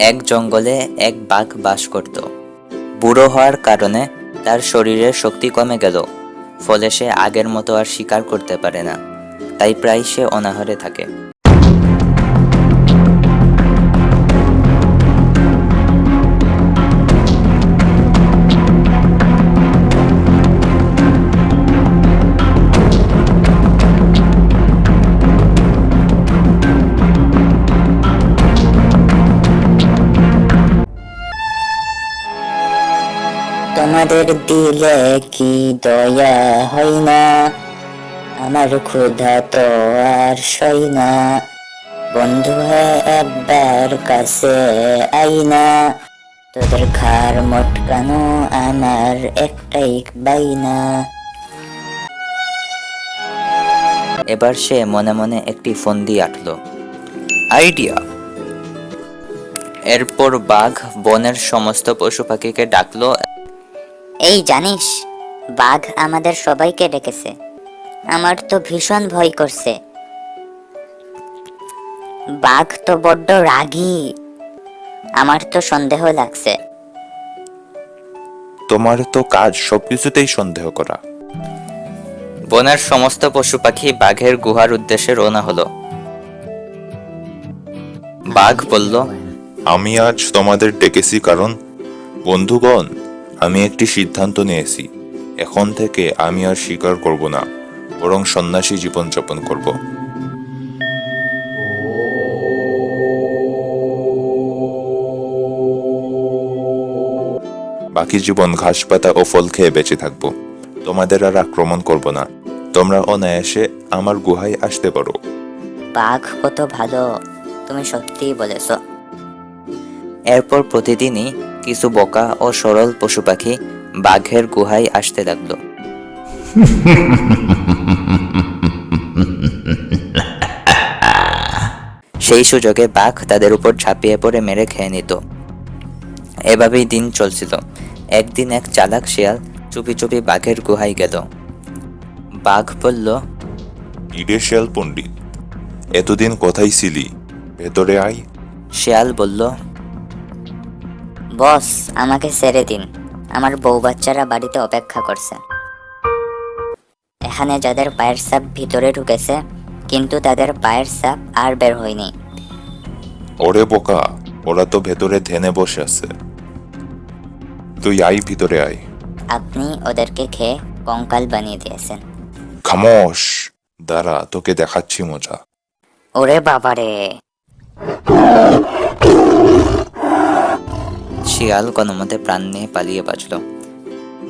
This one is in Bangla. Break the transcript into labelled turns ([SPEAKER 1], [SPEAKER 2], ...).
[SPEAKER 1] এক জঙ্গলে এক বাঘ বাস করত। বুড়ো হওয়ার কারণে তার শরীরের শক্তি কমে গেল, ফলে সে আগের মতো আর শিকার করতে পারে না। তাই প্রায় সে অনাহারে থাকে।
[SPEAKER 2] তোমাদের দিলে কি দয়া হয় না? আমার ক্ষুধা তো আর সই না। বন্ধু একবার কাছে আইনা তোদের খার মটকানো আমার একটাই বাইনা
[SPEAKER 1] এবার সে মনে মনে একটি ফন্দি আঁটল। আইডিয়া! এরপর বাঘ বনের সমস্ত পশু পাখিকে ডাকলো
[SPEAKER 2] এই জানিস বাঘ আমাদের সবাইকে ডেকেছে। আমার তো ভীষণ ভয় করছে। বাঘ তো বড্ড রাগী। আমার তো সন্দেহ লাগছে।
[SPEAKER 3] তোমার তো কাজ সবকিছুতেই সন্দেহ করা।
[SPEAKER 1] বনের সমস্ত পশু পাখি বাঘের গুহার উদ্দেশ্যে রওনা হলো। বাঘ বলল
[SPEAKER 3] আমি আজ তোমাদের ডেকেছি কারণ বন্ধুগণ আমি একটি সিদ্ধান্ত নিয়েছি। এখন থেকে আমি আর স্বীকার করব না বরং সন্ন্যাসী জীবনযাপন করব। বাকি জীবন ঘাস পাতা ও ফল খেয়ে বেঁচে থাকব। তোমাদের আর আক্রমণ করব না। তোমরা অনায়াসে আমার গুহায় আসতে পারো।
[SPEAKER 2] বাঘ কত ভালো তুমি সত্যিই বলেছ।
[SPEAKER 1] এরপর প্রতিদিনই কিছু বোকা ও সরল পশু পাখি বাঘের গুহায় আসতে লাগল। সেই সুযোগে বাঘ তাদের উপর ঝাঁপিয়ে পড়ে মেরে খেয়ে নিত। এভাবেই দিন চলছিল। একদিন এক চালাক শিয়াল চুপি চুপি বাঘের গুহায় গেল। বাঘ বলল
[SPEAKER 3] ইডে শিয়াল পণ্ডিত এতদিন কোথায় ছিলি? ভেতরে আয়।
[SPEAKER 1] শিয়াল বলল
[SPEAKER 2] বস আমাকে ছেড়ে দিন। আমার বউ বাচ্চারা বাড়িতে অপেক্ষা করছে। এখানে যাদের পায়ের সাপ ভিতরে ঢুকেছে কিন্তু তাদের পায়ের সাপ আর বের হয়নি।
[SPEAKER 3] ওরে বোকা ওরা তো ভেতরে ধ্যানে বসে আছে। তুই আই ভিতরে আয়।
[SPEAKER 2] আপনি ওদেরকে খেয়ে কঙ্কাল বানিয়ে দিয়েছেন।
[SPEAKER 3] খামোশ দাঁড়া তোকে দেখাচ্ছি মজা।
[SPEAKER 2] ওরে বাবারে।
[SPEAKER 1] শিয়াল কোনোমতে প্রাণ নিয়ে পালিয়ে বাঁচল।